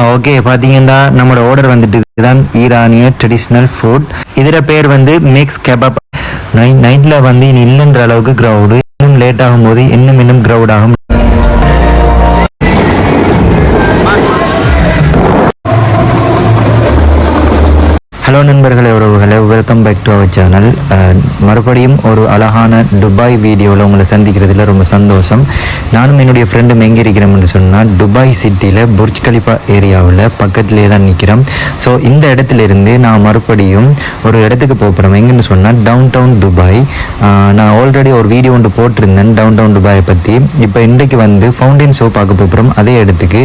Okay பார்த்தீங்கன்னா நம்மளோட order வந்துட்டு இதுதான் ஈரானிய ட்ரெடிஷ்னல் ஃபுட் இதில் பேர் வந்து மிக்ஸ் கெபாப் நைட் நைட்டில் வந்து இனி இல்லைன்ற அளவுக்கு க்ரௌடு இன்னும் லேட் ஆகும்போது இன்னும் இன்னும் க்ரௌட் ஆகும். ஹலோ நண்பர்களே உறவுகளே welcome back to our channel மறுபடியும் ஒரு அழகான துபாய் வீடியோவில் உங்களை சந்திக்கிறதுல ரொம்ப சந்தோஷம். நானும் என்னுடைய ஃப்ரெண்டும் எங்கே இருக்கிறோம்னு சொன்னால் துபாய் சிட்டியில் புர்ஜ் கலிஃபா ஏரியாவில் பக்கத்திலே தான் நிற்கிறோம் ஸோ இந்த இடத்துல இருந்து நான் மறுபடியும் ஒரு இடத்துக்கு போகிறோம் எங்கன்னு சொன்னால் டவுன் டவுன் துபாய் நான் ஆல்ரெடி ஒரு வீடியோ ஒன்று போட்டிருந்தேன் டவுன் டவுன் துபாயை பற்றி இப்போ இன்றைக்கு வந்து ஃபவுண்டைன் ஷோ பார்க்க போகிறோம் அதே இடத்துக்கு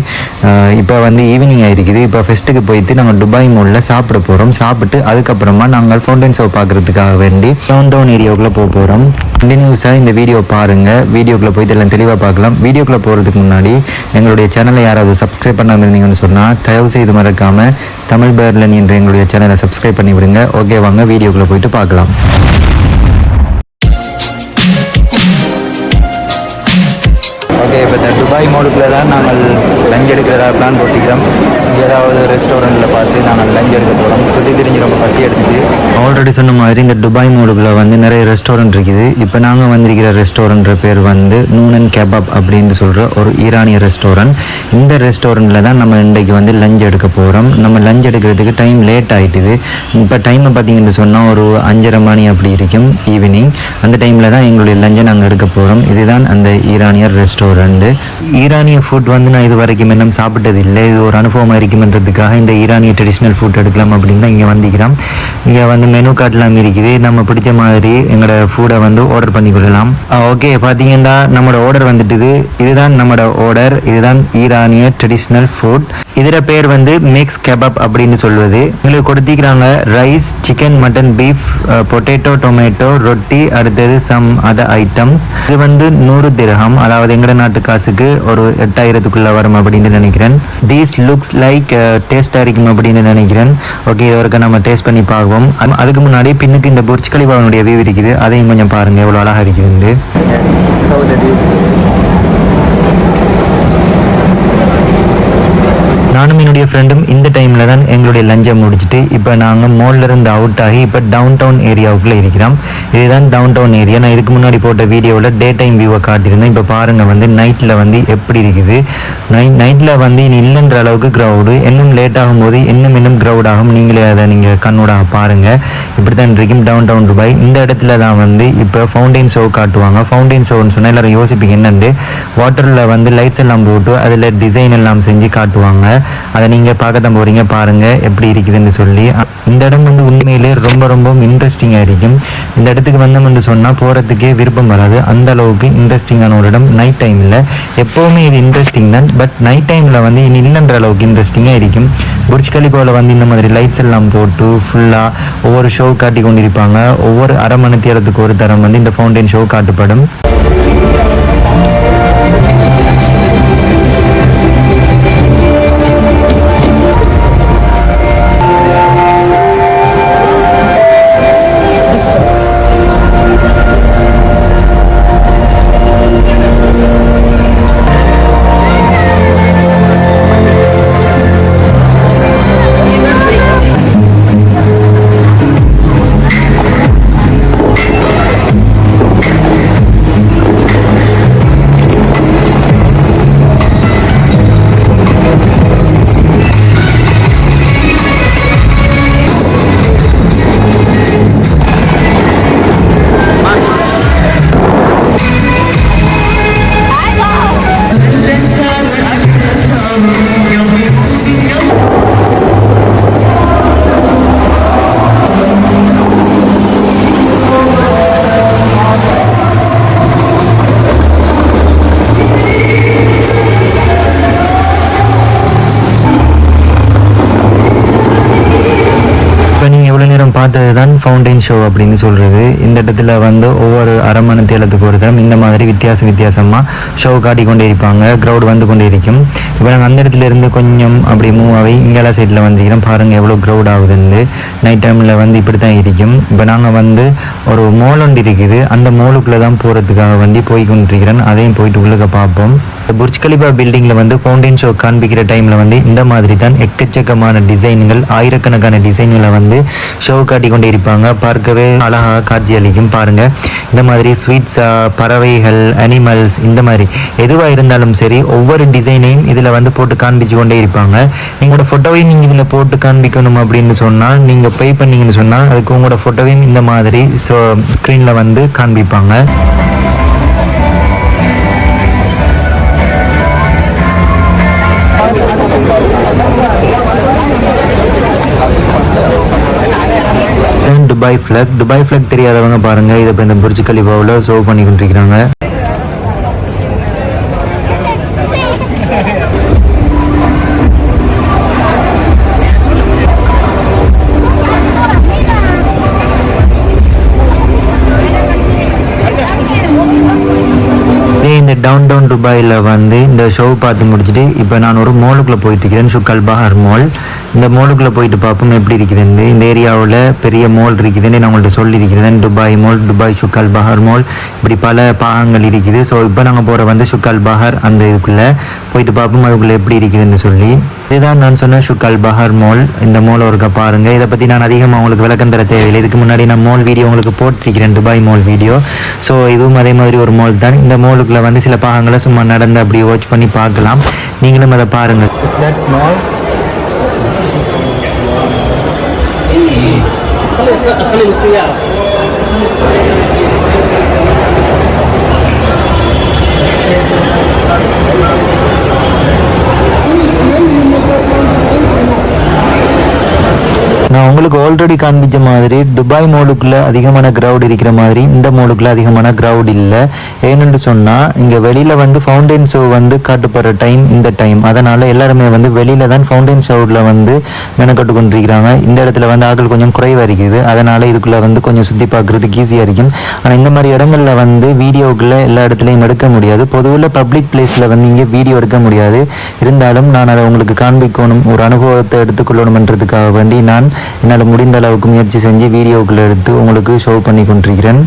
இப்போ வந்து ஈவினிங் ஆகிருக்குது இப்போ ஃபெஸ்ட்டுக்கு போயிட்டு நாங்கள் துபாய் மாலில் சாப்பிட போகிறோம் சாப்பிட்டு அதுக்கப்புறமா நாங்கள் ஃபவுண்டன் ஷோ பார்க்கறதுக்காக வேண்டி டவுன் டவுன் ஏரியாவுக்குள்ளே போக போகிறோம் கண்டினியூஸாக இந்த வீடியோ பாருங்கள் வீடியோக்குள்ளே போய் இதெல்லாம் தெளிவாக பார்க்கலாம். வீடியோக்குள்ளே போகிறதுக்கு முன்னாடி எங்களுடைய சேனலை யாராவது சப்ஸ்கிரைப் பண்ணாமல் இருந்தீங்கன்னு சொன்னால் தயவு செய்து மறக்காமல் தமிழ் பேர்லன் என்ற எங்களுடைய சேனலை சப்ஸ்கிரைப் பண்ணி விடுங்க ஓகே வாங்க வீடியோக்குள்ளே போயிட்டு பார்க்கலாம். ஓகே இப்போ இந்த துபாய் மோடுக்குள்ளே தான் நாங்கள் லஞ்ச் எடுக்கிறதா பிளான் போட்டிக்கிறோம் ஏதாவது ரெஸ்டாரண்ட்டில் பார்த்து நாங்கள் லஞ்ச் எடுக்க போகிறோம் சுற்றி திரிஞ்சு ரொம்ப பசி எடுத்துச்சு ஆல்ரெடி சொன்ன மாதிரி இந்த துபாய் மோடுக்குள்ளே வந்து நிறைய ரெஸ்டாரண்ட் இருக்குது. இப்போ நாங்கள் வந்திருக்கிற ரெஸ்டாரண்ட் பேர் வந்து நூனன் கெபாப் அப்படின்னு சொல்கிற ஒரு ஈரானிய ரெஸ்டாரண்ட் இந்த ரெஸ்டாரண்ட்டில் தான் நம்ம இன்றைக்கு வந்து லஞ்ச் எடுக்க போகிறோம் நம்ம லஞ்ச் எடுக்கிறதுக்கு டைம் லேட் ஆகிட்டுது இப்போ டைமை பார்த்தீங்கன்னு சொன்னால் ஒரு அஞ்சரை மணி அப்படி இருக்கும் ஈவினிங் அந்த டைமில் தான் எங்களுடைய லஞ்சை நாங்கள் எடுக்க போகிறோம் இதுதான் அந்த ஈரானியர் ரெஸ்டாரண்ட் ரெஸ்டாரண்ட்டு ஈரானிய ஃபுட் வந்து நான் இது வரைக்கும் இன்னும் சாப்பிட்டது இல்லை இது ஒரு அனுபவமாக இருக்குமென்றதுக்காக இந்த ஈரானிய ட்ரெடிஷ்னல் ஃபுட் எடுக்கலாம் அப்படின்னு தான் இங்கே வந்திக்கிறோம் இங்கே வந்து மெனு கார்டெலாம் இருக்குது. நம்ம பிடிச்ச மாதிரி எங்களோட ஃபுட்டை வந்து ஆர்டர் பண்ணி கொள்ளலாம். ஓகே பார்த்தீங்கன்னா நம்மளோட ஆர்டர் வந்துட்டுது. இதுதான் நம்மளோட ஆர்டர் இதுதான் ஈரானிய ட்ரெடிஷ்னல் ஃபுட் இதில் பேர் வந்து மிக்ஸ் கெபப் அப்படின்னு சொல்வது. எங்களுக்கு கொடுத்திக்கிறாங்க rice chicken mutton beef potato tomato ரொட்டி அடுத்தது சம் அதர் ஐட்டம்ஸ் இது வந்து நூறு திரகம் அதாவது எங்களோட நாட்டு காசுக்கு ஒரு எட்டாயிரத்துக்குள்ள வரும் அப்படின்னு நினைக்கிறேன். தீஸ் லுக்ஸ் லைக் டேஸ்ட் இருக்கும் அப்படின்னு நினைக்கிறேன். ஓகே இது வரைக்கும் நம்ம டேஸ்ட் பண்ணி பார்ப்போம். அதுக்கு முன்னாடி பின்னுக்கு இந்த புர்ஜ் கலிபாவனுடைய வியூ இருக்குது. அதையும் கொஞ்சம் பாருங்க எவ்வளோ அழகாக இருக்குது நானும் என்னுடைய ஃப்ரெண்டும் இந்த டைமில் தான் எங்களுடைய லஞ்சை முடிச்சுட்டு இப்போ நாங்கள் மோல்லேருந்து அவுட் ஆகி இப்போ டவுன் டவுன் ஏரியாவுக்குள்ளே இருக்கிறோம் இதுதான் டவுன் டவுன் ஏரியா நான் இதுக்கு முன்னாடி போட்ட வீடியோவில் டே டைம் வியூவை காட்டியிருந்தேன் இப்போ பாருங்கள் வந்து நைட்டில் வந்து எப்படி இருக்குது நைட் நைட்டில் வந்து இனி இல்லைன்ற அளவுக்கு க்ரௌடு இன்னும் லேட் ஆகும்போது இன்னும் இன்னும் க்ரௌட் ஆகும் நீங்களே அதை நீங்கள் கண்ணோட பாருங்கள் இப்படி தான் இருக்கும் டவுன் டவுன் துபாய் இந்த இடத்துல தான் வந்து இப்போ ஃபவுண்டைன் ஷோ காட்டுவாங்க ஃபவுண்டைன் ஷோன்னு சொன்னால் எல்லோரும் யோசிப்பீங்க என்னென்று வாட்டரில் வந்து லைட்ஸ் எல்லாம் போட்டு அதில் டிசைன் எல்லாம் செஞ்சு காட்டுவாங்க அதை நீங்கள் பார்க்க தான் போகிறீங்க பாருங்கள் எப்படி இருக்குதுன்னு சொல்லி. இந்த இடம் வந்து உண்மையிலே ரொம்ப ரொம்ப இன்ட்ரெஸ்டிங்காக இருக்கும். இந்த இடத்துக்கு வந்தோம்னு சொன்னால் போகிறதுக்கே விருப்பம் வராது. அந்த அளவுக்கு இன்ட்ரெஸ்டிங்கான ஒரு இடம். நைட் டைமில் எப்போவுமே இது இன்ட்ரெஸ்டிங் தான். பட் நைட் டைமில் வந்து இனி இல்லைன்ற அளவுக்கு இன்ட்ரெஸ்டிங்காக இருக்கும். புர்ஜ் கலிபாவில் வந்து இந்த மாதிரி லைட்ஸ் எல்லாம் போட்டு ஃபுல்லாக ஒவ்வொரு ஷோ காட்டி கொண்டிருப்பாங்க. ஒவ்வொரு அரை மணி நேரத்துக்கு ஒரு தரம் வந்து இந்த ஃபவுண்டைன் ஷோ காட்டப்படும். தான் ஃபவுண்டைன் ஷோ அப்படின்னு சொல்கிறது இந்த இடத்துல வந்து ஒவ்வொரு அரை மணி தேலத்துக்கு ஒரு தரம். இந்த மாதிரி வித்தியாச வித்தியாசமாக ஷோ காட்டிக்கொண்டே இருப்பாங்க. க்ரௌட் வந்து கொண்டே இருக்கும். இப்போ நாங்கள் அந்த இடத்துல இருந்து கொஞ்சம் அப்படி மூவ் ஆகி இங்கேலா சைடில் வந்திருக்கிறோம். பாருங்கள் எவ்வளோ க்ரௌட் ஆகுதுன்னு. நைட் டைமில் வந்து இப்படி தான் இருக்கும். இப்போ நாங்கள் வந்து ஒரு மோல் ஒன்று இருக்குது. அந்த மோலுக்குள்ளே தான் போகிறதுக்காக வண்டி போய் கொண்டிருக்கிறேன் அதையும் போயிட்டு உள்ளுக்க பார்ப்போம். புர்ஜ் கலிபா பில்டிங்கில் வந்து ஃபவுண்டைன் ஷோ காண்பிக்கிற டைமில் வந்து இந்த மாதிரி தான் எக்கச்சக்கமான டிசைன்கள் ஆயிரக்கணக்கான டிசைன்களை வந்து ஷோ காட்டி கொண்டே இருப்பாங்க. பார்க்கவே அழகாக காட்சி அளிக்கும். பாருங்கள் இந்த மாதிரி ஸ்வீட்ஸா பறவைகள் அனிமல்ஸ் இந்த மாதிரி எதுவாக இருந்தாலும் சரி ஒவ்வொரு டிசைனையும் இதில் வந்து போட்டு காண்பிச்சு கொண்டே இருப்பாங்க. நீங்களோட ஃபோட்டோவையும் நீங்கள் இதில் போட்டு காண்பிக்கணும் அப்படின்னு சொன்னால் நீங்கள் பே பண்ணீங்கன்னு சொன்னால் அதுக்கு உங்களோட ஃபோட்டோவையும் இந்த மாதிரி ஸோ ஸ்க்ரீனில் வந்து காண்பிப்பாங்க. துபாய் ஃப்ளக் துபாய் ஃப்ளக் தெரியாதவங்க பாருங்க. இதை இப்போ இந்த புர்ஜ் கலிபாவில் சர்வ் பண்ணி கொண்டிருக்கிறாங்க இந்த துபாயில் வந்து இந்த ஷோ பார்த்து முடிச்சுட்டு இப்போ நான் ஒரு மோலுக்குள்ளே போயிட்டு இருக்கிறேன் சுக்கல் பஹார் மால் இந்த மோலுக்குள்ளே போயிட்டு பார்ப்போம் எப்படி இருக்குதுன்னு. இந்த ஏரியாவில் பெரிய மால் இருக்குதுன்னு நான் உங்கள்கிட்ட சொல்லியிருக்கிறேன். Dubai mall Dubai souk al Bahar mall இப்படி பல பாகங்கள் இருக்குது. ஸோ இப்போ நாங்கள் போகிற வந்து சுக்கல் பஹார் அந்த இதுக்குள்ளே போயிட்டு பார்ப்போம் அதுக்குள்ளே எப்படி இருக்குதுன்னு சொல்லி. இதுதான் நான் சொன்ன ஷுக்கல் பஹார் மால் இந்த மால் ஒருக்க பாருங்கள் இதை பற்றி நான் அதிகமாக உங்களுக்கு விளக்கம் தர தேவையில்லை. இதுக்கு முன்னாடி நான் மால் வீடியோ உங்களுக்கு போட்டிருக்கிறேன் துபாய் மால் வீடியோ ஸோ இதுவும் அதே மாதிரி ஒரு மால் தான். இந்த மாலுக்குள்ளே வந்து சில பாகங்களை சும்மா நடந்து அப்படி வாட்ச் பண்ணி பார்க்கலாம் நீங்களும் அதை பாருங்க خلي السيارة நான் உங்களுக்கு ஆல்ரெடி காண்பிச்ச மாதிரி துபாய் மாலுக்குள்ள அதிகமான கிரவுட் இருக்கிற மாதிரி இந்த மாலுக்குள்ள அதிகமான கிரவுட் இல்லை. ஏன்னு சொன்னால் இங்கே வெளியில் வந்து ஃபவுண்டைன் ஷோ வந்து காட்டுப்படுற டைம் இந்த டைம் அதனால் எல்லாருமே வந்து வெளியில் தான் ஃபவுண்டைன் ஷோவில் வந்து மெனக்கட்டு கொண்டிருக்கிறாங்க. இந்த இடத்துல வந்து ஆட்கள் கொஞ்சம் குறைவாக இருக்குது. அதனால் இதுக்குள்ளே வந்து கொஞ்சம் சுற்றி பார்க்குறதுக்கு ஈஸியாக இருக்கும். ஆனால் இந்த மாதிரி இடங்களில் வந்து வீடியோக்குள்ளே எல்லா இடத்துலையும் எடுக்க முடியாது. பொதுவில் பப்ளிக் பிளேஸில் வந்து இங்கே வீடியோ எடுக்க முடியாது. இருந்தாலும் நான் அதை உங்களுக்கு காண்பிக்கணும். ஒரு அனுபவத்தை எடுத்துக்கொள்ளணும்ன்றதுக்காக வேண்டி நான் என்னால் முடிந்த அளவுக்கு முயற்சி செஞ்சு வீடியோக்கள் எடுத்து உங்களுக்கு ஷோ பண்ணி கொண்டிருக்கிறேன்.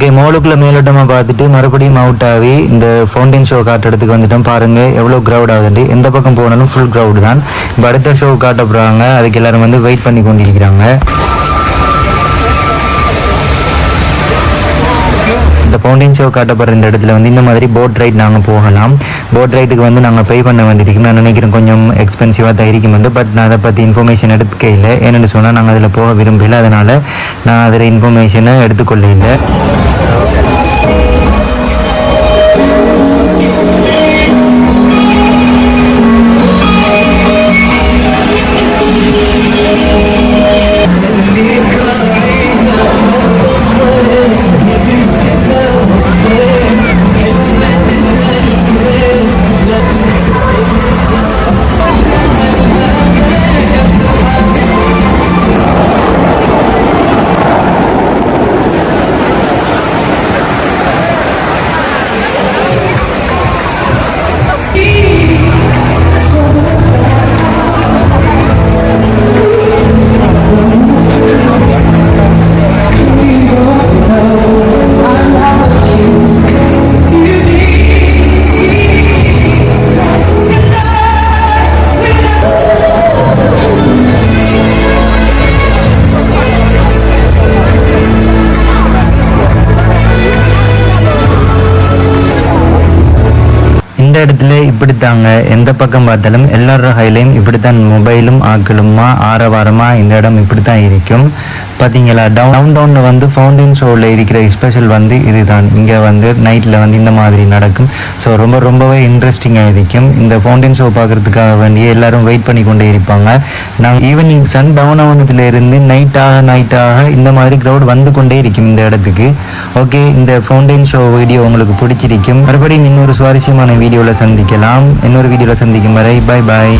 ஓகே மோலுக்குள்ள மேலோட்டமாக பார்த்துட்டு மறுபடியும் அவுட் ஆகி இந்த ஃபவுண்டைன் ஷோ காட்டுறதுக்கு வந்துட்டோம். பாருங்க எவ்வளோ க்ரௌட் ஆகுதுன்ட்டு. எந்த பக்கம் போனாலும் ஃபுல் க்ரௌடு தான். இப்போ அடுத்த ஷோ காட்ட போகிறாங்க அதுக்கு எல்லாரும் வந்து வெயிட் பண்ணி கொண்டிருக்கிறாங்க. இந்த ஃபவுண்டைன் ஷோ காட்டப்படுற இந்த இடத்துல வந்து இந்த மாதிரி போட் ரைட் நாங்கள் போகலாம். போட் ரைட்டுக்கு வந்து நாங்கள் பே பண்ண வேண்டியிருக்கு நான் நினைக்கிறேன் கொஞ்சம் எக்ஸ்பென்சிவாக தான் இருக்கும் வந்து பட் நான் அதை பற்றி இன்ஃபர்மேஷன் எடுக்க இல்லை. ஏன்னு சொன்னால் நாங்கள் அதில் போக விரும்பல அதனால் நான் அதில் இன்ஃபர்மேஷனை எடுத்துக்கொள்ள இல்லை இந்த இடத்துல இப்படித்தாங்க. எந்த பக்கம் பார்த்தாலும் எல்லாரோட கையிலையும் இப்படித்தான் மொபைலும் ஆக்களுமா ஆரவாரமா இந்த இடம் இப்படித்தான் இருக்கும். பார்த்தீங்களா டவுன் டவுன் டவுனில் வந்து ஃபவுண்டைன் ஷோவில் இருக்கிற ஸ்பெஷல் வந்து இதுதான். இங்கே வந்து நைட்டில் வந்து இந்த மாதிரி நடக்கும். ஸோ ரொம்ப ரொம்பவே இன்ட்ரெஸ்டிங்காக இருக்கும். இந்த ஃபவுண்டைன் ஷோ பார்க்குறதுக்காக வேண்டிய எல்லாரும் வெயிட் பண்ணி கொண்டே இருப்பாங்க. நாங்கள் ஈவினிங் சன் டவுன் ஆனதுல இருந்து நைட்டாக நைட்டாக இந்த மாதிரி க்ரௌட் வந்து கொண்டே இருக்கும் இந்த இடத்துக்கு. ஓகே இந்த ஃபவுண்டைன் ஷோ வீடியோ உங்களுக்கு பிடிச்சிருக்கும். மறுபடியும் இன்னொரு சுவாரஸ்யமான வீடியோவில் சந்திக்கலாம் இன்னொரு வீடியோவில் சந்திக்கும் வரை பை பாய்